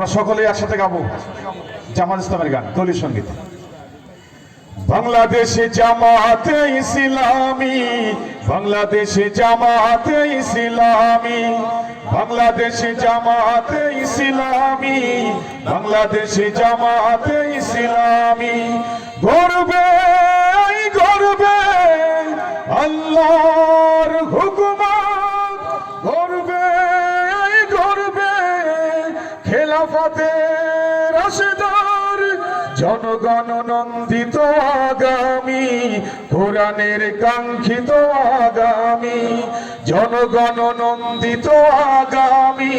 আমরা সকলেই একসাথে গাবো। জামাত ইসলামের গান, দলীয় সংগীত। বাংলাদেশে জামাতে ইসলামী, বাংলাদেশে জামাতে ইসলামী, বাংলাদেশে জামাতে ইসলামী, বাংলাদেশে জামাতে ইসলামী। গর্বে খেলাফতে রাশেদার জনগণ নন্দিত আগামী কোরআনের কাঙ্ক্ষিত আগামী জনগণ নন্দিত আগামী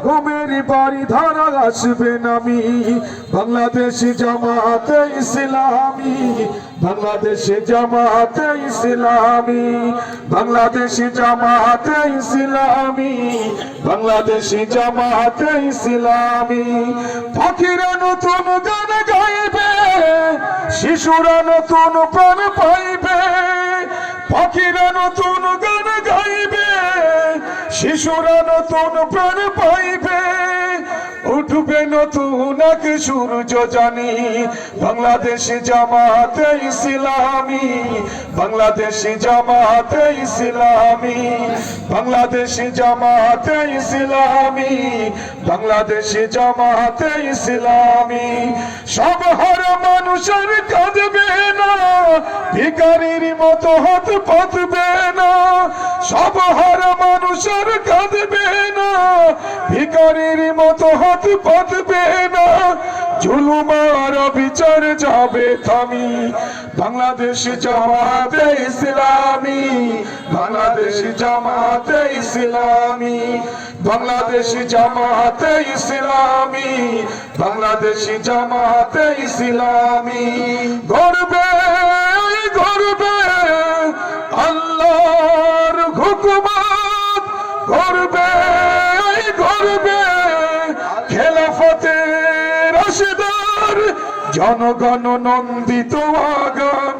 রঘুমের বাড়ি ধারা আসবে নামি। বাংলাদেশি জামাতে ইসলামী। বাংলাদেশে জামাতে ইসলামী। বাংলাদেশি জামাতে ইসলামী। বাংলাদেশি জামাতে ইসলামী। পাখিরা নতুন গান গাইবে, শিশুরা নতুন প্রাণ পাইবে। পাখিরা নতুন গান শিশুরা নতুন প্রাণ পাইবে, উঠবে নতুন এক সূর্য জানি। বাংলাদেশে জামাতে ইসলামী, বাংলাদেশে জামাতে ইসলামী, বাংলাদেশে জামাতে ইসলামী, বাংলাদেশে জামাতে ইসলামী। সব হার মানুষের কাঁদবে ভিকারির মতো হাত পাতবে না, সব হার মানুষের কাঁদবে না। ভিকারির মতো হাত পাতবে না, জুলুমার বিচার যাবে থামি। বাংলাদেশ জামাতে ইসলামী, বাংলাদেশ জামাতে ইসলামী, বাংলাদেশ জামাতে ইসলামী, বাংলাদেশ জামাতে ইসলামী। গর্বে গর্বে গর্বে খেলাফতের রশিদার জনগণ নন্দিত আগামী।